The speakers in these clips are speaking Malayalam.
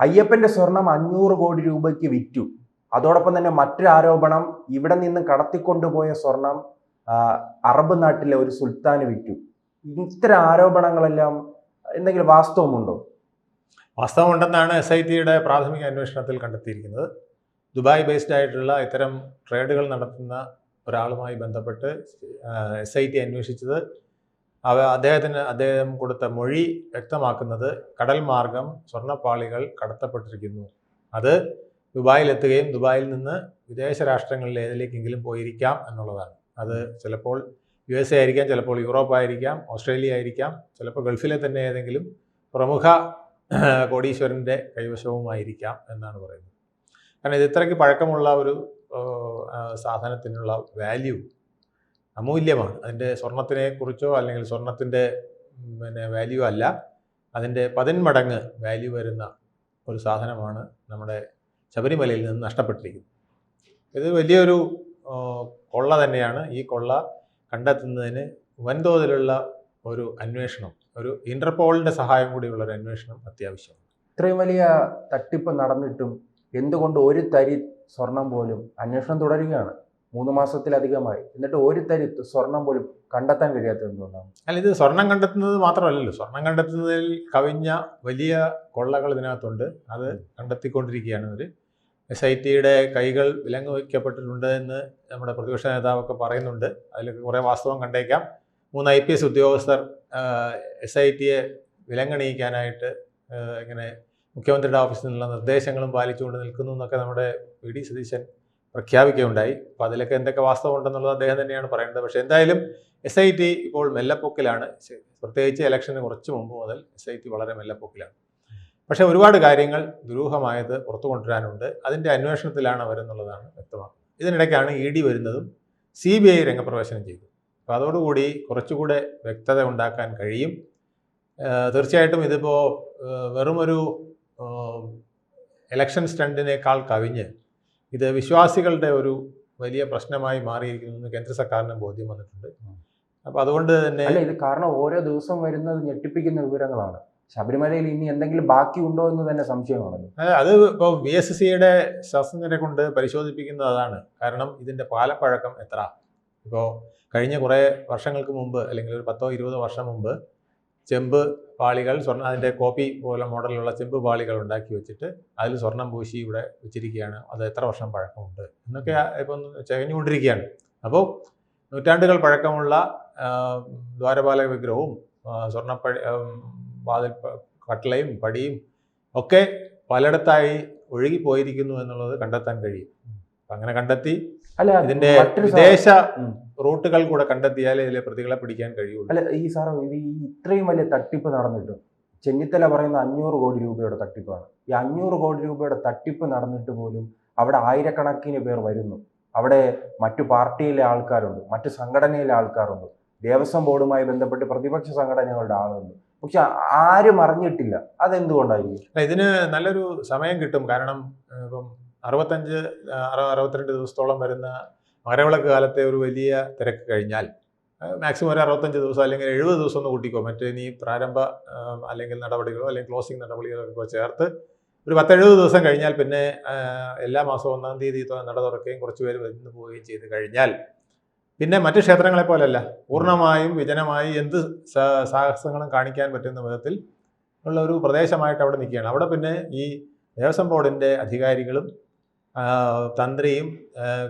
അയ്യപ്പന്റെ സ്വർണം അഞ്ഞൂറ് കോടി രൂപയ്ക്ക് വിറ്റു. അതോടൊപ്പം തന്നെ മറ്റൊരു ആരോപണം ഇവിടെ നിന്ന് കടത്തിക്കൊണ്ടുപോയ സ്വർണം അറബ് നാട്ടിലെ ഒരു സുൽത്താന് വിറ്റു. ഇത്തരം ആരോപണങ്ങളെല്ലാം എന്തെങ്കിലും വാസ്തവമുണ്ടോ? വാസ്തവമുണ്ടെന്നാണ് എസ് ഐ ടിയുടെ പ്രാഥമിക അന്വേഷണത്തിൽ കണ്ടെത്തിയിരിക്കുന്നത്. ദുബായ് ബേസ്ഡ് ആയിട്ടുള്ള ഇത്തരം ട്രേഡുകൾ നടത്തുന്ന ഒരാളുമായി ബന്ധപ്പെട്ട് എസ് ഐ ടി അന്വേഷിച്ചത് അവ അദ്ദേഹത്തിന് അദ്ദേഹം കൊടുത്ത മൊഴി വ്യക്തമാക്കുന്നത് കടൽ മാർഗം സ്വർണപ്പാളികൾ കടത്തപ്പെട്ടിരിക്കുന്നു. അത് ദുബായിലെത്തുകയും ദുബായിൽ നിന്ന് വിദേശ രാഷ്ട്രങ്ങളിൽ ഏതിലേക്കെങ്കിലും പോയിരിക്കാം എന്നുള്ളതാണ്. അത് ചിലപ്പോൾ യു എസ് എ ആയിരിക്കാം ചിലപ്പോൾ യൂറോപ്പ് ആയിരിക്കാം ഓസ്ട്രേലിയ ആയിരിക്കാം ചിലപ്പോൾ ഗൾഫിലെ തന്നെ ഏതെങ്കിലും പ്രമുഖ കോടീശ്വരന്റെ കൈവശവുമായിരിക്കാം എന്നാണ് പറയുന്നത്. കാരണം ഇത് ഇത്രയ്ക്ക് പഴക്കമുള്ള ഒരു സാധനത്തിനുള്ള വാല്യൂ അമൂല്യമാണ്. അതിന്റെ സ്വർണത്തിനെ കുറിച്ചോ അല്ലെങ്കിൽ സ്വർണത്തിന്റെ പിന്നെ വാല്യൂ അല്ല. അതിന്റെ പതിന്മടങ്ങ് വാല്യൂ വരുന്ന ഒരു സാധനമാണ് നമ്മുടെ ശബരിമലയിൽ നിന്ന് നഷ്ടപ്പെട്ടിരിക്കുന്നത്. ഇത് വലിയൊരു കൊള്ള തന്നെയാണ്. ഈ കൊള്ള കണ്ടെത്തുന്നതിന് വൻതോതിലുള്ള ഒരു അന്വേഷണം ഒരു ഇന്റർപോളിന്റെ സഹായം കൂടിയുള്ള ഒരു അന്വേഷണം അത്യാവശ്യമാണ്. ഇത്രയും വലിയ തട്ടിപ്പ് നടന്നിട്ടും എന്തുകൊണ്ട് ഒരു തരി സ്വർണം പോലും അന്വേഷണം തുടരുകയാണ്? മൂന്ന് മാസത്തിലധികമായി. എന്നിട്ട് ഒരു തരി സ്വർണം പോലും കണ്ടെത്താൻ കഴിയാത്തത് എന്തുകൊണ്ടാണ്? അല്ല ഇത് സ്വർണം കണ്ടെത്തുന്നത് മാത്രമല്ലല്ലോ. സ്വർണം കണ്ടെത്തുന്നതിൽ കവിഞ്ഞ വലിയ കൊള്ളകൾ ഇതിനകത്തുണ്ട്. അത് കണ്ടെത്തിക്കൊണ്ടിരിക്കുകയാണ് ഇവർ എസ് ഐ ടിയുടെ കൈകൾ വിലങ്ങ് വയ്ക്കപ്പെട്ടിട്ടുണ്ട് എന്ന് നമ്മുടെ പ്രതിപക്ഷ നേതാവൊക്കെ പറയുന്നുണ്ട്. അതിലൊക്കെ കുറേ വാസ്തവം കണ്ടേക്കാം. മൂന്ന് ഐ പി എസ് ഉദ്യോഗസ്ഥർ എസ് ഐ ടിയെ വിലങ്ങണിയിക്കാനായിട്ട് ഇങ്ങനെ മുഖ്യമന്ത്രിയുടെ ഓഫീസിൽ നിന്നുള്ള നിർദ്ദേശങ്ങളും പാലിച്ചുകൊണ്ട് നിൽക്കുന്നു എന്നൊക്കെ നമ്മുടെ വി ഡി. സതീശൻ പ്രഖ്യാപിക്കുകയുണ്ടായി. അപ്പോൾ അതിലൊക്കെ എന്തൊക്കെ വാസ്തവം ഉണ്ടെന്നുള്ളത് അദ്ദേഹം തന്നെയാണ് പറയുന്നത്. പക്ഷേ എന്തായാലും എസ് ഐ ടി ഇപ്പോൾ മെല്ലപ്പൊക്കിലാണ്. പ്രത്യേകിച്ച് ഇലക്ഷന് കുറച്ച് മുമ്പ് മുതൽ എസ് ഐ ടി വളരെ മെല്ലപ്പൊക്കിലാണ്. പക്ഷേ ഒരുപാട് കാര്യങ്ങൾ ദുരൂഹമായത് പുറത്തു കൊണ്ടുവരാനുണ്ട്. അതിന്റെ അന്വേഷണത്തിലാണ് അവരെന്നുള്ളതാണ് വ്യക്തമാക്കുന്നത് ഇതിനിടയ്ക്കാണ് ഇ ഡി വരുന്നതും സി ബി ഐ രംഗപ്രവേശനം ചെയ്തു. അപ്പോൾ അതോടുകൂടി കുറച്ചുകൂടെ വ്യക്തത ഉണ്ടാക്കാൻ കഴിയും. തീർച്ചയായിട്ടും ഇതിപ്പോൾ വെറുമൊരു ഇലക്ഷൻ സ്റ്റണ്ടിനേക്കാൾ കവിഞ്ഞ് ഇത് വിശ്വാസികളുടെ ഒരു വലിയ പ്രശ്നമായി മാറിയിരിക്കുന്നു എന്ന് കേന്ദ്ര സർക്കാരിന് ബോധ്യം വന്നിട്ടുണ്ട്. അപ്പൊ അതുകൊണ്ട് തന്നെ അല്ല ഇത് കാരണം ഓരോ ദിവസം വരുന്നത് ഞെട്ടിപ്പിക്കുന്ന വിവരങ്ങളാണ്. ശബരിമലയിൽ ഇനി എന്തെങ്കിലും ബാക്കി ഉണ്ടോ എന്ന് തന്നെ സംശയമാണ് അതെ, അത് ഇപ്പോൾ ബി എസ് സിയുടെ ശാസ്ത്രജ്ഞരെ കൊണ്ട് പരിശോധിപ്പിക്കുന്നത് അതാണ്. കാരണം ഇതിന്റെ പാലപ്പഴക്കം എത്ര? ഇപ്പോൾ കഴിഞ്ഞ കുറേ വർഷങ്ങൾക്ക് മുമ്പ് അല്ലെങ്കിൽ ഒരു പത്തോ ഇരുപതോ വർഷം മുമ്പ് ചെമ്പ് പാളികൾ സ്വർണ അതിന്റെ കോപ്പി പോലെ മോഡലുള്ള ചെമ്പ് പാളികൾ ഉണ്ടാക്കി വെച്ചിട്ട് അതിൽ സ്വർണം പൂശി ഇവിടെ വെച്ചിരിക്കുകയാണ്. അത് എത്ര വർഷം പഴക്കമുണ്ട് എന്നൊക്കെ ഇപ്പം ചകഞ്ഞുകൊണ്ടിരിക്കുകയാണ്. അപ്പോൾ നൂറ്റാണ്ടുകൾ പഴക്കമുള്ള ദ്വാരപാലക വിഗ്രഹവും സ്വർണപ്പഴ വാതിൽ കട്ടളയും പടിയും ഒക്കെ പലയിടത്തായി ഒഴുകിപ്പോയിരിക്കുന്നു എന്നുള്ളത് കണ്ടെത്താൻ കഴിയും. അങ്ങനെ കണ്ടെത്തി. അല്ല ഇതിന്റെ വിദേശ. റൂട്ടുകൾ കൂടെ കണ്ടെത്തിയാലേ ഇതിലെ പ്രതികളെ പിടിക്കാൻ കഴിയുള്ളൂ. അല്ല ഈ സാറോ ഇത് ഈ ഇത്രയും വലിയ തട്ടിപ്പ് നടന്നിട്ടും ചെന്നിത്തല പറയുന്ന അഞ്ഞൂറ് കോടി രൂപയുടെ തട്ടിപ്പാണ്. ഈ അഞ്ഞൂറ് കോടി രൂപയുടെ തട്ടിപ്പ് നടന്നിട്ട് പോലും അവിടെ ആയിരക്കണക്കിന് പേർ വരുന്നു. അവിടെ മറ്റു പാർട്ടിയിലെ ആൾക്കാരുണ്ട് മറ്റു സംഘടനയിലെ ആൾക്കാരുണ്ട്. ദേവസ്വം ബോർഡുമായി ബന്ധപ്പെട്ട് പ്രതിപക്ഷ സംഘടനകളുടെ ആളുണ്ട്. പക്ഷെ ആരും അറിഞ്ഞിട്ടില്ല. അതെന്തുകൊണ്ടായിരിക്കും? ഇതിന് നല്ലൊരു സമയം കിട്ടും. കാരണം ഇപ്പം അറുപത്തഞ്ച് അറുപത്തിരണ്ട് ദിവസത്തോളം വരുന്ന മകരവിളക്ക് കാലത്തെ ഒരു വലിയ തിരക്ക് കഴിഞ്ഞാൽ മാക്സിമം ഒരു അറുപത്തഞ്ച് ദിവസം അല്ലെങ്കിൽ എഴുപത് ദിവസം ഒന്ന് കൂട്ടിക്കോ. മറ്റേ ഇനി പ്രാരംഭ അല്ലെങ്കിൽ നടപടികളോ അല്ലെങ്കിൽ ക്ലോസിംഗ് നടപടികളോ ഒക്കെ ചേർത്ത് ഒരു പത്തെഴുപത് ദിവസം കഴിഞ്ഞാൽ പിന്നെ എല്ലാ മാസവും ഒന്നാം തീയതി നട തുറക്കുകയും കുറച്ച് പേര് വരുന്നു പോവുകയും ചെയ്ത് കഴിഞ്ഞാൽ പിന്നെ മറ്റു ക്ഷേത്രങ്ങളെ പോലല്ല പൂർണമായും വിജനമായി എന്ത് സാഹസങ്ങളും കാണിക്കാൻ പറ്റുന്ന വിധത്തിൽ ഉള്ള ഒരു പ്രദേശമായിട്ട് അവിടെ നിൽക്കുകയാണ്. അവിടെ പിന്നെ ഈ ദേവസ്വം ബോർഡിന്റെ അധികാരികളും തന്ത്രിയും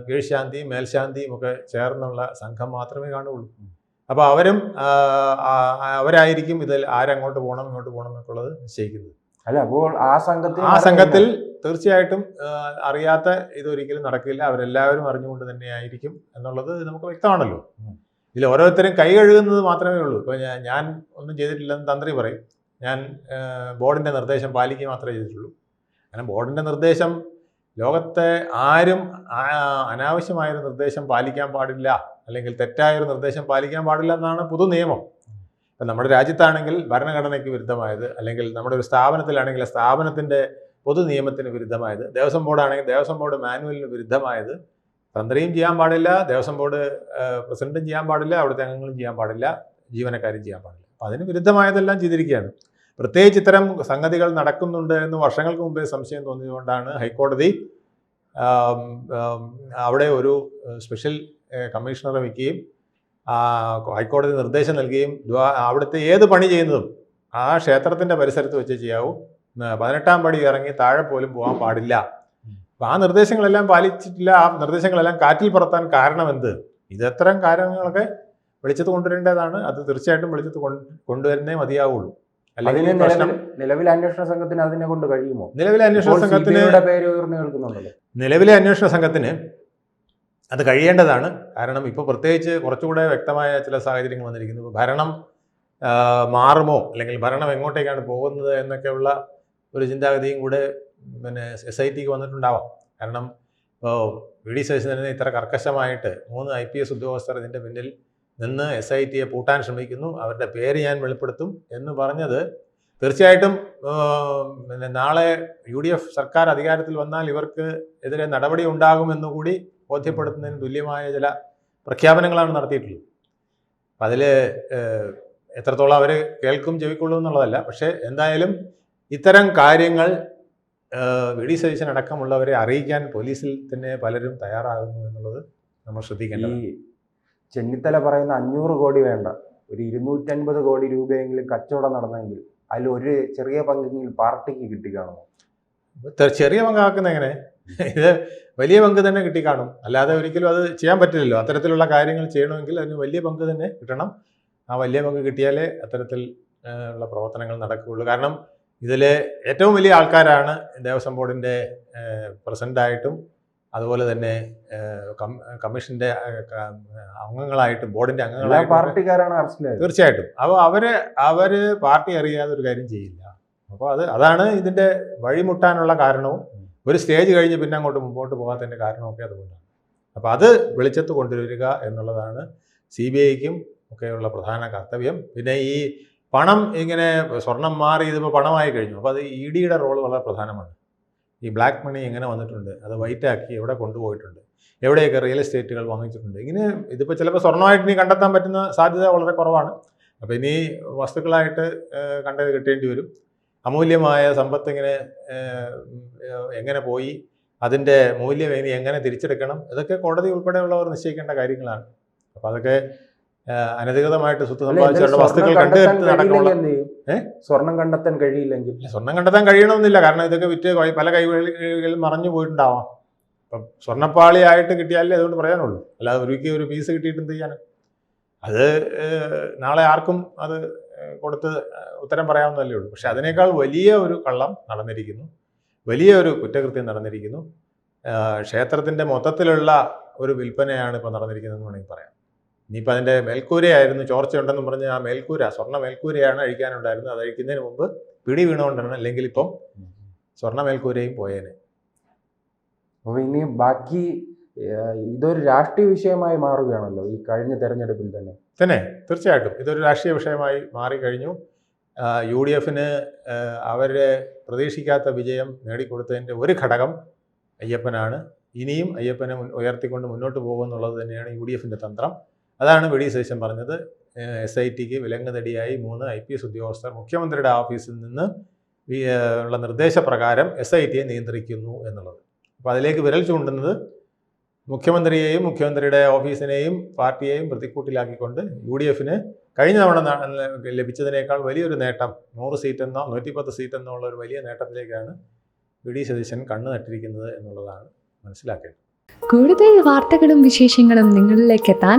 കീഴ്ശാന്തിയും മേൽശാന്തിയും ഒക്കെ ചേർന്നുള്ള സംഘം മാത്രമേ കാണുള്ളൂ അപ്പോൾ അവരും അവരായിരിക്കും ഇതിൽ ആരങ്ങോട്ട് പോകണം ഇങ്ങോട്ട് പോകണം എന്നൊക്കെയുള്ളത് നിശ്ചയിക്കുന്നത്. അല്ല അപ്പോൾ ആ സംഘത്തിൽ ആ സംഘത്തിൽ തീർച്ചയായിട്ടും അറിയാത്ത ഇതൊരിക്കലും നടക്കില്ല. അവരെല്ലാവരും അറിഞ്ഞുകൊണ്ട് തന്നെയായിരിക്കും എന്നുള്ളത് നമുക്ക് വ്യക്തമാണല്ലോ. ഇതിൽ ഓരോരുത്തരും കൈ കഴുകുന്നത് മാത്രമേ ഉള്ളൂ. ഇപ്പോൾ ഞാൻ ഒന്നും ചെയ്തിട്ടില്ലെന്ന് തന്ത്രി പറയും. ഞാൻ ബോർഡിന്റെ നിർദ്ദേശം പാലിക്കുക മാത്രമേ ചെയ്തിട്ടുള്ളൂ. അങ്ങനെ ബോർഡിന്റെ നിർദ്ദേശം ലോകത്തെ ആരും അനാവശ്യമായൊരു നിർദ്ദേശം പാലിക്കാൻ പാടില്ല അല്ലെങ്കിൽ തെറ്റായൊരു നിർദ്ദേശം പാലിക്കാൻ പാടില്ല എന്നാണ് പൊതു നിയമം. ഇപ്പം നമ്മുടെ രാജ്യത്താണെങ്കിൽ ഭരണഘടനയ്ക്ക് വിരുദ്ധമായത് അല്ലെങ്കിൽ നമ്മുടെ ഒരു സ്ഥാപനത്തിലാണെങ്കിൽ സ്ഥാപനത്തിന്റെ പൊതു നിയമത്തിന് വിരുദ്ധമായത് ദേവസ്വം ബോർഡാണെങ്കിൽ ദേവസ്വം ബോർഡ് മാനുവലിന് വിരുദ്ധമായത് തന്ത്രിയും ചെയ്യാൻ പാടില്ല ദേവസ്വം ബോർഡ് പ്രസിഡന്റും ചെയ്യാൻ പാടില്ല അവിടുത്തെ അംഗങ്ങളും ചെയ്യാൻ പാടില്ല ജീവനക്കാരും ചെയ്യാൻ പാടില്ല. അപ്പം അതിന് വിരുദ്ധമായതെല്ലാം ചെയ്തിരിക്കുകയാണ്. പ്രത്യേകിച്ച് ഇത്തരം സംഗതികൾ നടക്കുന്നുണ്ട് എന്ന് വർഷങ്ങൾക്ക് മുമ്പേ സംശയം തോന്നിയതുകൊണ്ടാണ് ഹൈക്കോടതി അവിടെ ഒരു സ്പെഷ്യൽ കമ്മീഷണറെ വയ്ക്കുകയും ഹൈക്കോടതി നിർദ്ദേശം നൽകുകയും അവിടുത്തെ ഏത് പണി ചെയ്യുന്നതും ആ ക്ഷേത്രത്തിന്റെ പരിസരത്ത് വെച്ച് ചെയ്യാവൂ. പതിനെട്ടാം പടി ഇറങ്ങി താഴെ പോലും പോകാൻ പാടില്ല. അപ്പം ആ നിർദ്ദേശങ്ങളെല്ലാം പാലിച്ചിട്ടില്ല. ആ നിർദ്ദേശങ്ങളെല്ലാം കാറ്റിൽ പറത്താൻ കാരണമെന്ത്? ഇതത്തരം കാര്യങ്ങളൊക്കെ വെളിച്ചത്ത് കൊണ്ടുവരേണ്ടതാണ്. അത് തീർച്ചയായിട്ടും വെളിച്ചത്ത് കൊണ്ട് കൊണ്ടുവരുന്നേ മതിയാവുള്ളൂ. അല്ലെങ്കിൽ അതിന് പ്രശ്നം നിലവിലെ അന്വേഷണ സംഘത്തിന് അതിനെ കൊണ്ട് കഴിയുമോ? നിലവിലെ അന്വേഷണ സംഘത്തിന് പേര് ഉയർന്നു കേൾക്കുന്നുണ്ടല്ലോ. നിലവിലെ അന്വേഷണ സംഘത്തിന് അത് കഴിയേണ്ടതാണ്. കാരണം ഇപ്പോൾ പ്രത്യേകിച്ച് കുറച്ചുകൂടെ വ്യക്തമായ ചില സാഹചര്യങ്ങൾ വന്നിരിക്കുന്നു. ഭരണം മാറുമോ? അല്ലെങ്കിൽ ഭരണം എങ്ങോട്ടേക്കാണ് പോകുന്നത് എന്നൊക്കെയുള്ള ഒരു ചിന്താഗതിയും കൂടെ പിന്നെ എസ് ഐ ടിക്ക് വന്നിട്ടുണ്ടാവാം. കാരണം ഇപ്പോൾ വി ഡി സതീശനെ ഇത്ര കർക്കശമായിട്ട് മൂന്ന് ഐ പി എസ് ഉദ്യോഗസ്ഥർ ഇതിന്റെ പിന്നിൽ നിന്ന് എസ് ഐ ടിയെ പൂട്ടാൻ ശ്രമിക്കുന്നു. അവരുടെ പേര് ഞാൻ വെളിപ്പെടുത്തും എന്ന് പറഞ്ഞത് തീർച്ചയായിട്ടും പിന്നെ നാളെ യു ഡി എഫ് സർക്കാർ അധികാരത്തിൽ വന്നാൽ ഇവർക്ക് എതിരെ നടപടി ഉണ്ടാകുമെന്നുകൂടി ബോധ്യപ്പെടുത്തുന്നതിന് തുല്യമായ ചില പ്രഖ്യാപനങ്ങളാണ് നടത്തിയിട്ടുള്ളത്. അപ്പം അതിൽ എത്രത്തോളം അവർ കേൾക്കും ചെവിക്കൊള്ളും എന്നുള്ളതല്ല. പക്ഷേ എന്തായാലും ഇത്തരം കാര്യങ്ങൾ വി ഡി അടക്കമുള്ളവരെ അറിയിക്കാൻ പോലീസിൽ തന്നെ പലരും തയ്യാറാകുന്നു എന്നുള്ളത് നമ്മൾ ശ്രദ്ധിക്കേണ്ടത് ചെന്നിത്തല പറയുന്ന അഞ്ഞൂറ് കോടി വേണ്ട. ഒരു ഇരുന്നൂറ്റൻപത് കോടി രൂപയെങ്കിലും കച്ചവടം നടന്നെങ്കിൽ അതിൽ ഒരു ചെറിയ പങ്കെങ്കിലും പാർട്ടിക്ക് കിട്ടി കാണുമോ ചെറിയ പങ്കാക്കുന്ന എങ്ങനെ? ഇത് വലിയ പങ്ക് തന്നെ കിട്ടി കാണും അല്ലാതെ ഒരിക്കലും അത് ചെയ്യാൻ പറ്റില്ലല്ലോ. അത്തരത്തിലുള്ള കാര്യങ്ങൾ ചെയ്യണമെങ്കിൽ അതിന് വലിയ പങ്ക് തന്നെ കിട്ടണം. ആ വലിയ പങ്ക് കിട്ടിയാലേ അത്തരത്തിൽ ഉള്ള പ്രവർത്തനങ്ങൾ നടക്കുകയുള്ളൂ. കാരണം ഇതിലെ ഏറ്റവും വലിയ ആൾക്കാരാണ് ദേവസ്വം ബോർഡിന്റെ പ്രസിഡന്റായിട്ടും അതുപോലെ തന്നെ കമ്മീഷന്റെ അംഗങ്ങളായിട്ട് ബോർഡിന്റെ അംഗങ്ങളായിട്ട് പാർട്ടിക്കാരാണ് അറസ്റ്റിലായത്. തീർച്ചയായിട്ടും. അപ്പോൾ അവർ അവർ പാർട്ടി അറിയാതെ ഒരു കാര്യം ചെയ്യില്ല. അപ്പോൾ അത് അതാണ് ഇതിന്റെ വഴിമുട്ടാനുള്ള കാരണവും. ഒരു സ്റ്റേജ് കഴിഞ്ഞ് പിന്നെ അങ്ങോട്ട് മുമ്പോട്ട് പോകാത്തതിന്റെ കാരണമൊക്കെ അതുകൊണ്ടാണ്. അപ്പോൾ അത് വെളിച്ചത്ത് കൊണ്ടുവരിക എന്നുള്ളതാണ് സി ബി ഐക്കും ഒക്കെയുള്ള പ്രധാന കർത്തവ്യം. പിന്നെ ഈ പണം ഇങ്ങനെ സ്വർണം മാറി ഇതിപ്പോൾ പണമായി കഴിഞ്ഞു. അപ്പോൾ അത് ഇ ഡിയുടെ റോൾ വളരെ പ്രധാനമാണ്. ഈ ബ്ലാക്ക് മണി എങ്ങനെ വന്നിട്ടുണ്ട്? അത് വൈറ്റ് ആക്കി എവിടെ കൊണ്ടുപോയിട്ടുണ്ട്? എവിടെയൊക്കെ റിയൽ എസ്റ്റേറ്റുകൾ വാങ്ങിച്ചിട്ടുണ്ട്? ഇങ്ങനെ ഇതിപ്പോൾ ചിലപ്പോൾ സ്വർണമായിട്ട് ഇനി കണ്ടെത്താൻ പറ്റുന്ന സാധ്യത വളരെ കുറവാണ്. അപ്പോൾ ഇനി വസ്തുക്കളായിട്ട് കണ്ടത് കിട്ടേണ്ടി വരും. അമൂല്യമായ സമ്പത്ത് ഇങ്ങനെ എങ്ങനെ പോയി? അതിന്റെ മൂല്യം ഇനി എങ്ങനെ തിരിച്ചെടുക്കണം? ഇതൊക്കെ കോടതി ഉൾപ്പെടെയുള്ളവർ നിശ്ചയിക്കേണ്ട കാര്യങ്ങളാണ്. അപ്പോൾ അതൊക്കെ അനധികൃതമായിട്ട് സ്വത്ത് സമ്പാദിച്ചവരുടെ വസ്തുക്കൾ സ്വർണം കണ്ടു കണ്ടെത്താൻ നടക്കാനുള്ള കഴിയില്ലെങ്കിൽ എന്ത് ചെയ്യും? ഏ? സ്വർണം കണ്ടെത്താൻ കഴിയില്ലെങ്കിൽ. സ്വർണം കണ്ടെത്താൻ കഴിയണമെന്നില്ല. കാരണം ഇതൊക്കെ വിറ്റ് പല കൈകളിൽ മറഞ്ഞു പോയിട്ടുണ്ടാവാം. അപ്പം സ്വർണപ്പാളിയായിട്ട് കിട്ടിയാലേ അതുകൊണ്ട് പറയാനുള്ളൂ. അല്ലാതെ ഒരുക്കി ഒരു പീസ് കിട്ടിയിട്ട് എന്ത് ചെയ്യാൻ അത് നാളെ ആർക്കും അത് കൊടുത്ത് ഉത്തരം പറയാവുന്നതല്ലേ ഉള്ളൂ. പക്ഷെ അതിനേക്കാൾ വലിയ ഒരു കള്ളം നടന്നിരിക്കുന്നു. വലിയ ഒരു കുറ്റകൃത്യം നടന്നിരിക്കുന്നു. ക്ഷേത്രത്തിന്റെ മൊത്തത്തിലുള്ള ഒരു വിൽപ്പനയാണ് ഇപ്പോൾ നടന്നിരിക്കുന്നതെന്ന് വേണമെങ്കിൽ പറയാം. ഇനിയിപ്പോൾ അതിന്റെ മേൽക്കൂരയായിരുന്നു ചോർച്ചയുണ്ടെന്ന് പറഞ്ഞ് ആ മേൽക്കൂര സ്വർണ മേൽക്കൂരയാണ് അഴിക്കാനുണ്ടായിരുന്നത്. അത് അഴിക്കുന്നതിന് മുമ്പ് പിടി വീണുകൊണ്ടാണ് അല്ലെങ്കിൽ ഇപ്പം സ്വർണ മേൽക്കൂരയും പോയേനെ. അപ്പോൾ ഇനി ബാക്കി ഇതൊരു രാഷ്ട്രീയ വിഷയമായി മാറുകയാണല്ലോ ഈ കഴിഞ്ഞ തെരഞ്ഞെടുപ്പിൽ തന്നെ. തന്നെ തീർച്ചയായിട്ടും. ഇതൊരു രാഷ്ട്രീയ വിഷയമായി മാറിക്കഴിഞ്ഞു. യു ഡി എഫിന് അവരെ പ്രതീക്ഷിക്കാത്ത വിജയം നേടിക്കൊടുത്തതിന്റെ ഒരു ഘടകം അയ്യപ്പനാണ്. ഇനിയും അയ്യപ്പനെ ഉയർത്തിക്കൊണ്ട് മുന്നോട്ട് പോകുമെന്നുള്ളത് തന്നെയാണ് യു ഡി എഫിന്റെ തന്ത്രം. അതാണ് വി ഡി സതീശൻ പറഞ്ഞത്. എസ് ഐ ടിക്ക് വിലങ്ങുതടിയായി മൂന്ന് ഐ പി എസ് ഉദ്യോഗസ്ഥർ മുഖ്യമന്ത്രിയുടെ ഓഫീസിൽ നിന്ന് ഉള്ള നിർദ്ദേശപ്രകാരം എസ് ഐ ടിയെ നിയന്ത്രിക്കുന്നു എന്നുള്ളത്. അപ്പോൾ അതിലേക്ക് വിരൽ ചൂണ്ടുന്നത് മുഖ്യമന്ത്രിയെയും മുഖ്യമന്ത്രിയുടെ ഓഫീസിനെയും പാർട്ടിയെയും പ്രതിക്കൂട്ടിലാക്കിക്കൊണ്ട് യു ഡി എഫിന് കഴിഞ്ഞ തവണ ലഭിച്ചതിനേക്കാൾ വലിയൊരു നേട്ടം നൂറ് സീറ്റെന്നോ നൂറ്റിപ്പത്ത് സീറ്റെന്നോ ഉള്ള ഒരു വലിയ നേട്ടത്തിലേക്കാണ് വി ഡി സതീശൻ കണ്ണു നട്ടിരിക്കുന്നത് എന്നുള്ളതാണ് മനസ്സിലാക്കേണ്ടത്. കൂടുതൽ വാർത്തകളും വിശേഷങ്ങളും നിങ്ങളിലേക്ക് എത്താൻ